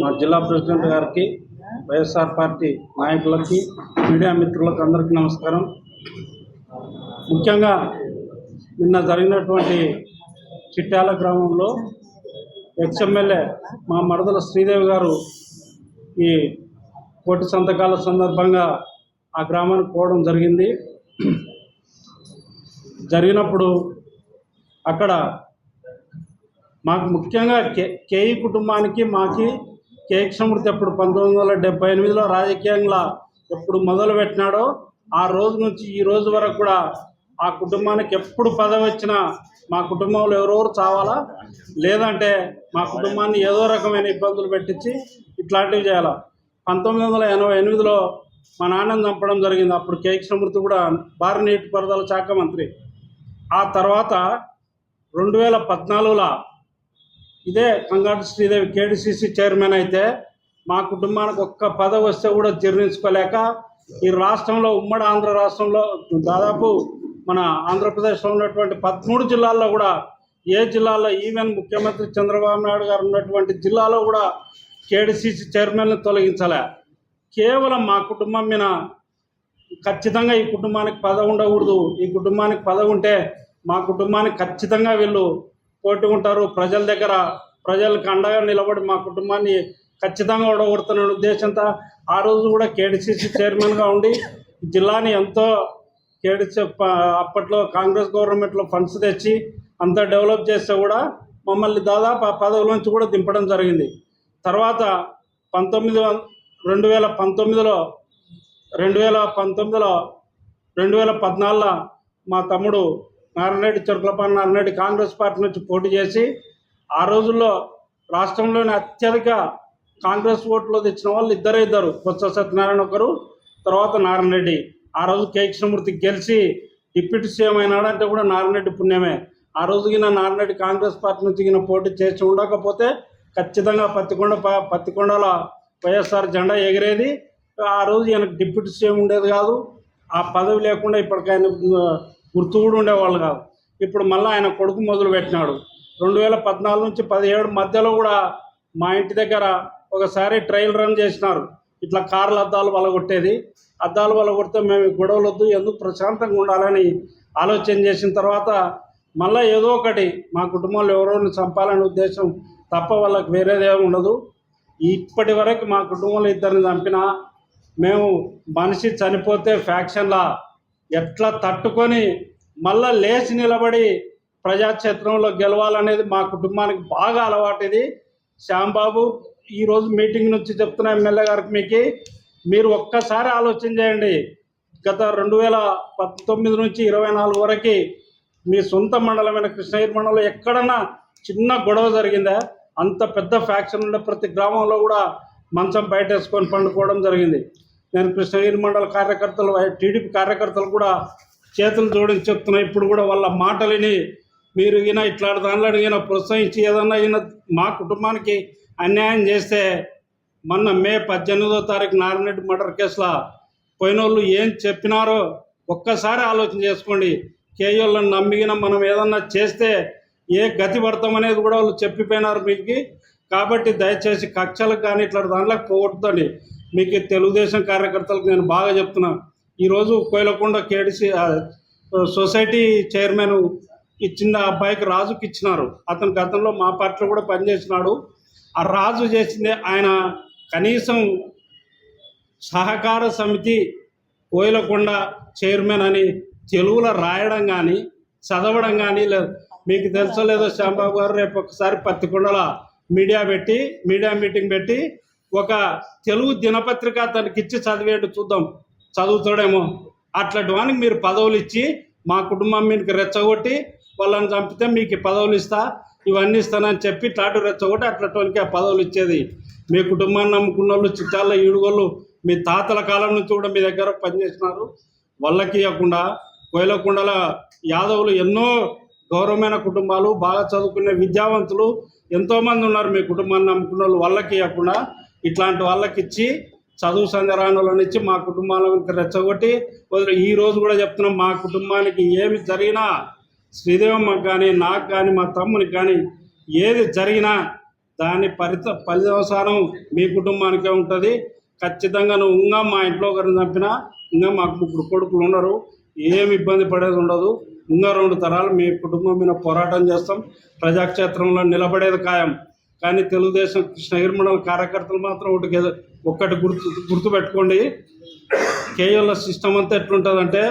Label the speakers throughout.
Speaker 1: మా జిల్లా ప్రెసిడెంట్ గారికి వైఎస్ఆర్ పార్టీ నాయకులకి మీడియా మిత్రులకు అందరికీ నమస్కారం. ముఖ్యంగా నిన్న జరిగినటువంటి చిట్యాల గ్రామంలో ఎక్స్ఎమ్మెల్యే మా మరదల శ్రీదేవి గారు ఈ కోటి సంతకాల సందర్భంగా ఆ గ్రామానికి పోవడం జరిగింది. జరిగినప్పుడు అక్కడ మాకు ముఖ్యంగా కే కేఈ కుటుంబానికి మాకి కేక్ సమృద్ధి ఎప్పుడు పంతొమ్మిది వందల డెబ్బై ఎనిమిదిలో రాజకీయంగా ఎప్పుడు మొదలు పెట్టినాడో ఆ రోజు నుంచి ఈ రోజు వరకు కూడా ఆ కుటుంబానికి ఎప్పుడు పదవి వచ్చినా మా కుటుంబంలో ఎవరెవరు చావాలా? లేదంటే మా కుటుంబాన్ని ఏదో రకమైన ఇబ్బందులు పెట్టించి ఇట్లాంటివి చేయాలా? పంతొమ్మిది వందల ఎనభై ఎనిమిదిలో మా నాన్నని చంపడం జరిగింది. అప్పుడు కేక్ సమృద్ధి కూడా భారీ నీటిపారుదల శాఖ మంత్రి. ఆ తర్వాత రెండు వేల పద్నాలుగులో ఇదే కంగాటి శ్రీదేవి కేడిసిసి చైర్మన్ అయితే మా కుటుంబానికి ఒక్క పదవి వస్తే కూడా జీర్ణించుకోలేక ఈ రాష్ట్రంలో ఉమ్మడి ఆంధ్ర రాష్ట్రంలో దాదాపు మన ఆంధ్రప్రదేశ్లో ఉన్నటువంటి పదమూడు జిల్లాల్లో కూడా ఏ జిల్లాలో ఈవెన్ ముఖ్యమంత్రి చంద్రబాబు నాయుడు గారు ఉన్నటువంటి జిల్లాలో కూడా కేడిసిసి చైర్మన్ని తొలగించలే. కేవలం మా కుటుంబం మీద ఖచ్చితంగా ఈ కుటుంబానికి పదవి ఉండకూడదు. ఈ కుటుంబానికి పదవి ఉంటే మా కుటుంబానికి ఖచ్చితంగా వీళ్ళు పోటీ ప్రజల దగ్గర ప్రజలకు అండగా నిలబడి మా కుటుంబాన్ని ఖచ్చితంగా ఓడగొడుతున్న ఉద్దేశంతో ఆ రోజు కూడా కేడిసిసి చైర్మన్గా ఉండి జిల్లాని ఎంతో కేడిసి అప్పట్లో కాంగ్రెస్ గవర్నమెంట్లో ఫండ్స్ తెచ్చి అంతా డెవలప్ చేస్తే కూడా మమ్మల్ని దాదాపు ఆ పదవుల నుంచి కూడా దింపడం జరిగింది. తర్వాత పంతొమ్మిది వం- రెండు వేల పంతొమ్మిదిలో రెండు వేల పంతొమ్మిదిలో రెండు వేల పద్నాలుగులో మా తమ్ముడు నారాయణరెడ్డి చెరుకులపల్లి నారాయణరెడ్డి కాంగ్రెస్ పార్టీ నుంచి పోటీ చేసి ఆ రోజుల్లో రాష్ట్రంలోని అత్యధిక కాంగ్రెస్ ఓట్లు తెచ్చిన వాళ్ళు ఇద్దరే ఇద్దరు. బొత్స సత్యనారాయణ ఒకరు తర్వాత నారాయణరెడ్డి. ఆ రోజు కే. కృష్ణమూర్తి గెలిచి డిప్యూటీ సీఎం అయినాడంటే కూడా నారాయణరెడ్డి పుణ్యమే. ఆ రోజు గిన నారాయణరెడ్డి కాంగ్రెస్ పార్టీ నుంచి గిన పోటీ చేసి ఉండకపోతే ఖచ్చితంగా పత్తికొండ ప- పత్తికొండల వైఎస్ఆర్ జెండా ఎగిరేది. ఆ రోజు ఈయనకు డిప్యూటీ సీఎం ఉండేది కాదు. ఆ పదవి లేకుండా ఇప్పటికైనా గుర్తు కూడా ఉండేవాళ్ళు కాదు. ఇప్పుడు మళ్ళీ ఆయన కొడుకు మొదలు పెట్టినాడు. రెండు వేల పద్నాలుగు నుంచి పదిహేడు మధ్యలో కూడా మా ఇంటి దగ్గర ఒకసారి ట్రయల్ రన్ చేసినారు. ఇట్లా కార్ల అద్దాలు వలగొట్టేది. అద్దాలు వలగొడితే మేము గొడవలు వద్దు ఎందుకు ప్రశాంతంగా ఉండాలని ఆలోచన చేసిన తర్వాత మళ్ళీ ఏదో ఒకటి మా కుటుంబంలో ఎవరోని చంపాలనే ఉద్దేశం తప్ప వాళ్ళకి వేరేదేమి ఉండదు. ఇప్పటి వరకు మా కుటుంబంలో ఇద్దరిని చంపినా మేము మనిషి చనిపోతే ఫ్యాక్షన్లా ఎట్లా తట్టుకొని మళ్ళా లేచి నిలబడి ప్రజాక్షేత్రంలో గెలవాలనేది మా కుటుంబానికి బాగా అలవాటు ఇది శ్యాంబాబు ఈరోజు మీటింగ్ నుంచి చెప్తున్న ఎమ్మెల్యే గారికి మీకు మీరు ఒక్కసారి ఆలోచన చేయండి. గత రెండు వేల పంతొమ్మిది నుంచి ఇరవై నాలుగు వరకు మీ సొంత మండలమైన కృష్ణగిరి మండలంలో ఎక్కడన్నా చిన్న గొడవ జరిగిందా? అంత పెద్ద ఫ్యాక్షన్ ఉండే ప్రతి గ్రామంలో కూడా మంచం బయట వేసుకొని పండుకోవడం జరిగింది. నేను కృష్ణగిరి మండల కార్యకర్తలు టీడీపీ కార్యకర్తలు కూడా చేతులు జోడించి చెప్తున్నా ఇప్పుడు కూడా వాళ్ళ మాటలని మీరు ఈయన ఇట్లాంటి దానిలో ఈయన ప్రోత్సహించి ఏదన్నా ఈయన మా కుటుంబానికి అన్యాయం చేస్తే మొన్న మే పద్దెనిమిదో తారీఖు నారాయణరెడ్డి మర్డర్ కేసులో పోయిన వాళ్ళు ఏం చెప్పినారో ఒక్కసారి ఆలోచన చేసుకోండి. కేయోళ్ళని నమ్మిగిన మనం ఏదన్నా చేస్తే ఏ గతి పడతామనేది కూడా వాళ్ళు చెప్పిపోయినారు మీకు. కాబట్టి దయచేసి కక్షలకు కానీ ఇట్లా దాంట్లో పోగొట్టుదండి మీకు తెలుగుదేశం కార్యకర్తలకు నేను బాగా చెప్తున్నా. ఈరోజు కోయిలకొండ కేడిసి సొసైటీ చైర్మన్ ఇచ్చిన అబ్బాయికి రాజుకి ఇచ్చినారు. అతను గతంలో మా పార్టీలో కూడా పనిచేసినాడు. ఆ రాజు చేసింది ఆయన కనీసం సహకార సమితి కోయలకొండ చైర్మన్ అని తెలుగులో రాయడం కానీ చదవడం కానీ లేదు మీకు తెలుసో లేదో శ్యాంబాబు గారు రేపు ఒకసారి పత్తికొండల మీడియా పెట్టి మీడియా మీటింగ్ పెట్టి ఒక తెలుగు దినపత్రిక తనకి ఇచ్చి చూద్దాం. చదువుతాడేమో. అట్లాంటి వానికి మీరు పదవులు ఇచ్చి మా కుటుంబం మీకు రెచ్చగొట్టి వాళ్ళని చంపితే మీకు పదవులు ఇస్తా ఇవన్నీ ఇస్తానని చెప్పి తాటు రెచ్చగొట్టి అట్లాంటివానికి ఆ పదవులు ఇచ్చేది మీ కుటుంబాన్ని నమ్ముకున్న వాళ్ళు చిట్టాల ఈడుగోళ్ళు. మీ తాతల కాలం నుంచి కూడా మీ దగ్గర పనిచేసినారు వాళ్ళకి ఇవ్వకుండా కోయలకొండల యాదవులు ఎన్నో గౌరవమైన కుటుంబాలు బాగా చదువుకునే విద్యావంతులు ఎంతోమంది ఉన్నారు మీ కుటుంబాన్ని నమ్ముకున్న వాళ్ళు వాళ్ళకి ఇవ్వకుండా ఇట్లాంటి వాళ్ళకి ఇచ్చి చదువు సంధ్యరాని వాళ్ళని ఇచ్చి మా కుటుంబాలకు రెచ్చగొట్టి వదిలి ఈ రోజు కూడా చెప్తున్నాం మా కుటుంబానికి ఏమి జరిగినా శ్రీదేవమ్మకు కానీ నాకు కానీ మా తమ్మునికి కానీ ఏది జరిగినా దాని పరిత పర్యవసానం మీ కుటుంబానికే ఉంటుంది. ఖచ్చితంగా నువ్వు ఇంకా మా ఇంట్లో ఒకరిని చంపినా ఇంకా మాకు ముగ్గురు కొడుకులు ఉన్నారు ఏమి ఇబ్బంది పడేది ఉండదు. ఇంకా రెండు తరాలు మీ కుటుంబం మీద పోరాటం చేస్తాం. ప్రజాక్షేత్రంలో నిలబడేది ఖాయం. కానీ తెలుగుదేశం కృష్ణగిరి మండల కార్యకర్తలు మాత్రం ఒకటి ఒక్కటి గుర్తు గుర్తుపెట్టుకోండి. కేఎల్ సిస్టమ్ అంతా ఎట్లుంటుందంటే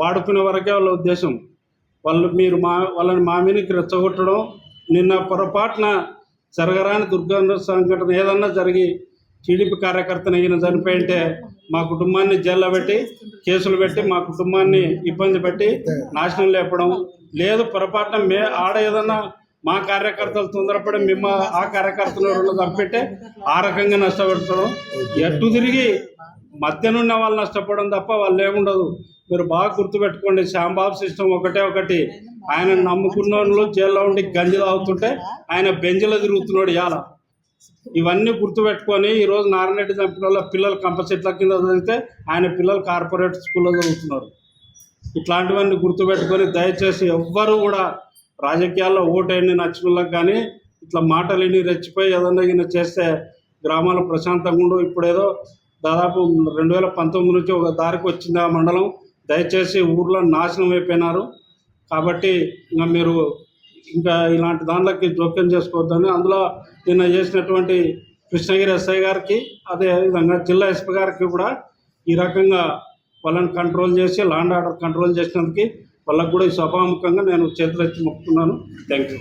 Speaker 1: వాడుకునే వరకే వాళ్ళ ఉద్దేశం. వాళ్ళు మీరు మా వాళ్ళని మా మీదకి రెచ్చగొట్టడం నిన్న పొరపాటున జరగరాని దుర్గంధ సంఘటన ఏదన్నా జరిగి టీడీపీ కార్యకర్తను ఈయన చనిపోయింటే మా కుటుంబాన్ని జైల్లో పెట్టి కేసులు పెట్టి మా కుటుంబాన్ని ఇబ్బంది పెట్టి నాశనం లేపడం. లేదు పొరపాటున మే ఆడ ఏదన్నా మా కార్యకర్తలు తొందరపడి మేము ఆ కార్యకర్తలు రెండు చంపెట్టే ఆ రకంగా నష్టపెడతాం ఎటు తిరిగి మధ్యనున్న వాళ్ళు నష్టపోవడం తప్ప వాళ్ళు ఏముండదు. మీరు బాగా గుర్తుపెట్టుకోండి శ్యాంబాబు సిస్టమ్ ఒకటే ఒకటి. ఆయన నమ్ముకున్న వాళ్ళు జైల్లో ఉండి గంజి తాగుతుంటే ఆయన బెంజ్లో తిరుగుతున్నాడు ఇవాళ. ఇవన్నీ గుర్తుపెట్టుకొని ఈరోజు నారాయణరెడ్డి చంపిన వాళ్ళ పిల్లలు కంపసెట్ల కింద చదివితే ఆయన పిల్లలు కార్పొరేట్ స్కూల్లో చదువుతున్నారు. ఇట్లాంటివన్నీ గుర్తుపెట్టుకొని దయచేసి ఎవ్వరూ కూడా రాజకీయాల్లో ఓటేని నచ్చిన వాళ్ళకి కానీ ఇట్లా మాటలేని రెచ్చిపోయి ఏదన్నా ఈయన చేస్తే గ్రామాలు ప్రశాంతంగా ఉండు. ఇప్పుడేదో దాదాపు రెండు వేల పంతొమ్మిది నుంచి ఒక దారికి వచ్చింది ఆ మండలం. దయచేసి ఊర్లో నాశనం అయిపోయినారు. కాబట్టి ఇంకా మీరు ఇంకా ఇలాంటి దాంట్లోకి జోక్యం చేసుకోవద్దని అందులో నిన్న చేసినటువంటి కృష్ణగిరి ఎస్ఐ గారికి అదే విధంగా జిల్లా ఎస్పీ గారికి కూడా ఈ రకంగా వాళ్ళని కంట్రోల్ చేసి లాండ్ ఆర్డర్ కంట్రోల్ చేసినందుకు వాళ్ళకు కూడా ఈ సభాముఖంగా నేను చేతులెత్తి మొక్కుతున్నాను. Thank you